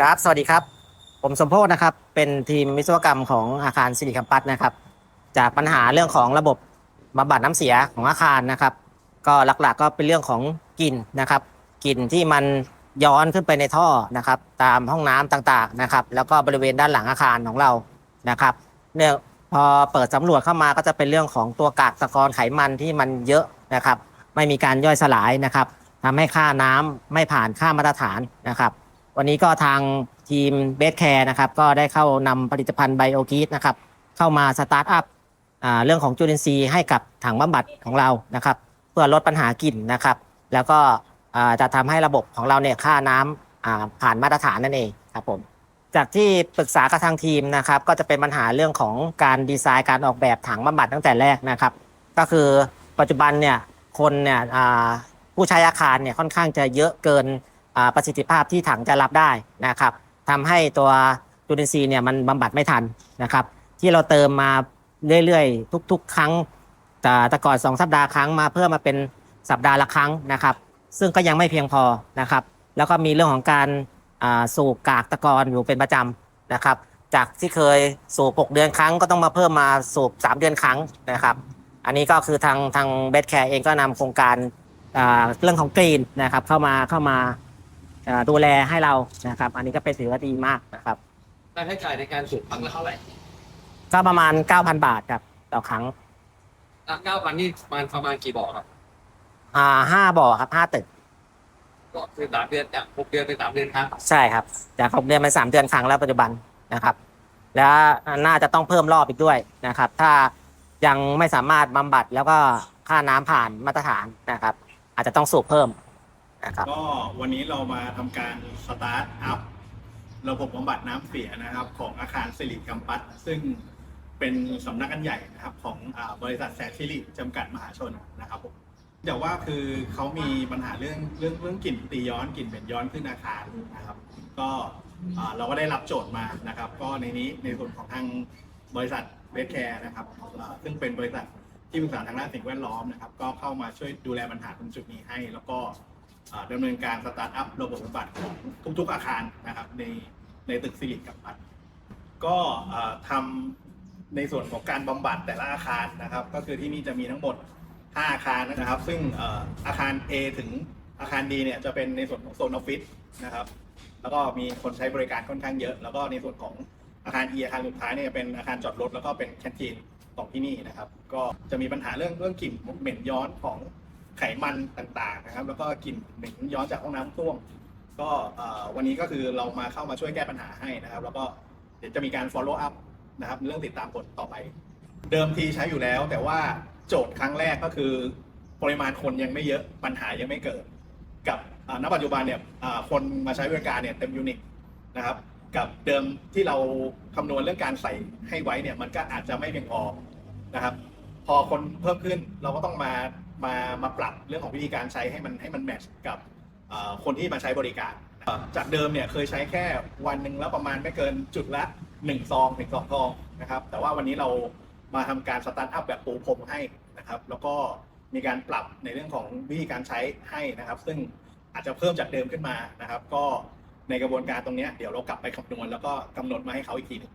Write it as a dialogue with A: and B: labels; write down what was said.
A: ครับ สวัสดีครับ ผมสมโพศนะครับ เป็นทีมวิศวกรรมของอาคารสิริคัมปัสนะครับ จากปัญหาเรื่องของระบบบำบัดน้ำเสียของอาคารนะครับ ก็หลักๆก็เป็นเรื่องของกลิ่นนะครับ กลิ่นที่มันย้อนขึ้นไปในท่อนะครับ ตามห้องน้ำต่างๆนะครับ แล้วก็บริเวณด้านหลังอาคารของเรานะครับ เนี่ยพอเปิดสำรวจเข้ามาก็จะเป็นเรื่องของตัวกากตะกอนไขมันที่มันเยอะนะครับ ไม่มีการย่อยสลายนะครับทำให้ค่าน้ำไม่ผ่านค่ามาตรฐานนะครับ วันนี้ก็ทางทีมเบสแคร์นะครับก็ได้เข้านำผลิตภัณฑ์ไบโอกีดนะครับเข้ามาสตาร์ทอัพเรื่องของจุลินทรีย์ให้กับถังบำบัดของเรานะครับ เพื่อลดปัญหากลิ่นนะครับ แล้วก็จะทำให้ระบบของเราเนี่ยค่าน้ำอ่าผ่านมาตรฐานนั่นเองครับผมจากที่ปรึกษากับทางทีมนะครับ ก็จะเป็นปัญหาเรื่องของการดีไซน์การออกแบบถังบำบัดตั้งแต่แรกนะครับ ก็คือปัจจุบันเนี่ยคนเนี่ยผู้ใช้อาคารเนี่ยค่อนข้างจะเยอะเกิน ประสิทธิภาพที่ถังจะรับได้นะครับทำให้ตัวจุลินทรีย์เนี่ยมันบำบัดไม่ทันนะครับ ที่เราเติมมาเรื่อยๆ ทุก ๆ ครั้งแต่แต่ก่อนสองสัปดาห์ครั้งมาเพื่อมาเป็นสัปดาห์ละครั้งนะครับ ซึ่งก็ยังไม่เพียงพอนะครับ แล้วก็มีเรื่องของการสูบกากตะกอนอยู่เป็นประจำนะครับ จากที่เคยสูบ6เดือนครั้งก็ต้องมาเพิ่มมาสูบ3 เดือนครั้งนะครับ อันนี้ก็คือทางทางเบสแคร์เองก็นำโครงการเรื่องของกรีนนะครับเข้ามาเข้ามา อ่าดูแลให้เรานะครับ อันนี้ก็เป็นถือว่าดีมากนะครับ
B: ค่าใช้จ่ายในการสูบครั้งละเท่าไหร่
A: ก็ประมาณ 9,000 บาทครับต่อครั้ง
B: เก้าพันนี่ประมาณประมาณกี่บ่อครับ
A: อ่าห้าบ่อครับห้าตึก
B: บ่อคือสามเดือนจากหกเดือนเป็นสามเดือนครั้ง
A: ใช่ครับ จากหกเดือนเป็นสามเดือนครั้งแล้วปัจจุบันนะครับ แล้วน่าจะต้องเพิ่มรอบอีกด้วยนะครับ ถ้ายังไม่สามารถบำบัดแล้วก็ค่าน้ำผ่านมาตรฐานนะครับ อาจจะต้องสูบเพิ่ม นะครับ
C: ก็วันนี้เรามาทำการสตาร์ทอัพระบบบำบัดน้ำเสียนะครับ ของอาคารสิริกัมปัสซึ่งเป็นสำนักงานใหญ่นะครับของอาบริษัทแสนสิริจำกัดมหาชนนะครับผมเดี๋ยวว่าคือเขามีปัญหาเรื่องเรื่องเรื่องกลิ่นตีย้อนกลิ่นเหม็นย้อนขึ้นอาคารนะครับ ก็อ่าเราก็ได้รับโจทย์มานะครับ ก็ในนี้ในส่วนของทางบริษัทเวสแคร์นะครับอ่าซึ่งเป็นบริษัท ที่ปรึกษาทางด้านสิ่งแวดล้อมนะครับ ก็เข้ามาช่วยดูแลปัญหาตรงจุดนี้ให้ แล้วก็ ดำเนินการสตาร์ทอัพระบบบำบัดของทุกๆอาคารนะครับในในตึกสิริกับปัดก็อ่าทำในส่วนของการบำบัดแต่ละอาคารนะครับ ก็คือที่นี่จะมีทั้งหมด 5 อาคารนะครับ ซึ่งเอ่ออาคาร A ถึงอาคาร D เนี่ยจะเป็นในส่วนของโซนออฟฟิศนะครับแล้วก็มีคนใช้บริการค่อนข้างเยอะ แล้วก็ในส่วนของอาคาร E อาคารสุดท้ายเนี่ยเป็นอาคารจอดรถแล้วก็เป็นแคนทีนของที่นี่นะครับ ก็จะมีปัญหาเรื่องเรื่องกลิ่นเหม็นย้อนของ ไขมันต่างๆนะครับ แล้วก็กลิ่นเหม็นย้อนจากห้องน้ำส้วมก็เอ่อวันนี้ก็คือเรามาเข้ามาช่วยแก้ปัญหาให้นะครับ แล้วก็เดี๋ยวจะมีการ follow up นะครับเรื่องติดตามผลต่อไป เดิมทีใช้อยู่แล้ว แต่ว่าโจทย์ครั้งแรกก็คือ ปริมาณคนยังไม่เยอะปัญหายังไม่เกิด กับอ่าณปัจจุบันเนี่ยอ่าคนมาใช้บริการเนี่ยเต็มยูนิตนะครับ กับเดิมที่เราคำนวณเรื่องการใส่ให้ไว้เนี่ยมันก็อาจจะไม่เพียงพอนะครับ พอคนเพิ่มขึ้นเราก็ต้องมา มามาปรับเรื่องของวิธีการใช้ให้มันให้มันแมทช์กับคนที่มาใช้บริการ จากเดิมเนี่ยเคยใช้แค่วันหนึ่งแล้วประมาณไม่เกินจุดละ1ซองหนึ่งซองทองนะครับ แต่ว่าวันนี้เรามาทำการสตาร์ทอัพแบบปูพรมให้นะครับ แล้วก็มีการปรับในเรื่องของวิธีการใช้ให้นะครับ ซึ่งอาจจะเพิ่มจากเดิมขึ้นมานะครับ ก็ในกระบวนการตรงนี้เดี๋ยวเรากลับไปคำนวณแล้วก็กำหนดมาให้เขาอีกทีหนึง